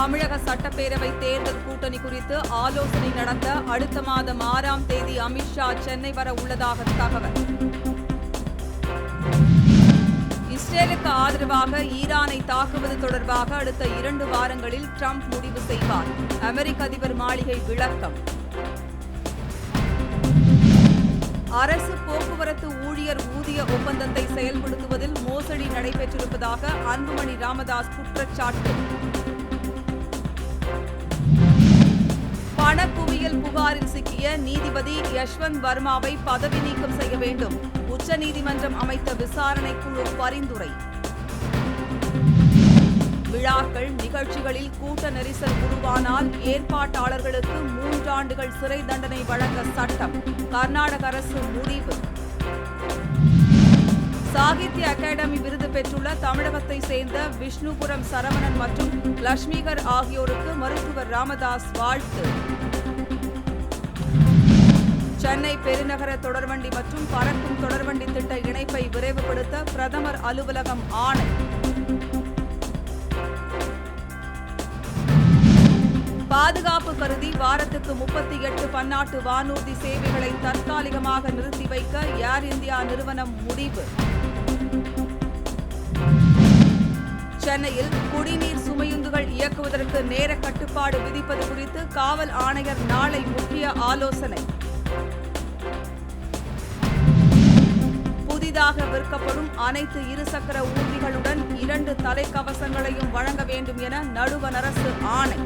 தமிழக சட்டப்பேரவை தேர்தல் கூட்டணி குறித்து ஆலோசனை நடத்த அடுத்த மாதம் ஆறாம் தேதி அமித்ஷா சென்னை வர உள்ளதாக தகவல். இஸ்ரேலுக்கு ஆதரவாக ஈரானை தாக்குவது தொடர்பாக அடுத்த இரண்டு வாரங்களில் ட்ரம்ப் முடிவு செய்வார். அமெரிக்க அதிபர் மாளிகை விளக்கம். அரசு போக்குவரத்து ஊழியர் ஊதிய ஒப்பந்தத்தை செயல்படுத்துவதில் மோசடி நடைபெற்றிருப்பதாக அன்புமணி ராமதாஸ் குற்றச்சாட்டு. புகாரில் நீதிபதி யஷ்வந்த் வர்மாவை பதவி நீக்கம் செய்ய வேண்டும். உச்சநீதிமன்றம் அமைத்த விசாரணை குழு பரிந்துரை. விழாக்கள் நிகழ்ச்சிகளில் கூட்ட நெரிசல் உருவானால் ஏற்பாட்டாளர்களுக்கு மூன்றாண்டுகள் சிறை தண்டனை வழங்க சட்டம். கர்நாடக அரசு முடிவு. சாகித்ய அகாடமி விருது பெற்றுள்ள தமிழகத்தை சேர்ந்த விஷ்ணுபுரம் சரவணன் மற்றும் லட்சுமிகர் ஆகியோருக்கு மருத்துவர் ராமதாஸ் வாழ்த்து. சென்னை பெருநகர தொடர்வண்டி மற்றும் பறக்கும் தொடர்வண்டி திட்ட இணைப்பை விரைவுபடுத்த பிரதமர் அலுவலகம் ஆணை. பாதுகாப்பு கருதி வாரத்துக்கு முப்பத்தி எட்டு பன்னாட்டு வானூர்தி சேவைகளை தற்காலிகமாக நிறுத்தி வைக்க ஏர் இந்தியா நிறுவனம் முடிவு. சென்னையில் குடிநீர் சுமையுந்துகள் இயக்குவதற்கு நேர கட்டுப்பாடு விதிப்பது குறித்து காவல் ஆணையர் நாளை முக்கிய ஆலோசனை. புதிதாக விற்கப்படும் அனைத்து இருசக்கர ஊர்திகளுடன் இரண்டு தலைக்கவசங்களையும் வழங்க வேண்டும் என நடுவண் அரசு ஆணை.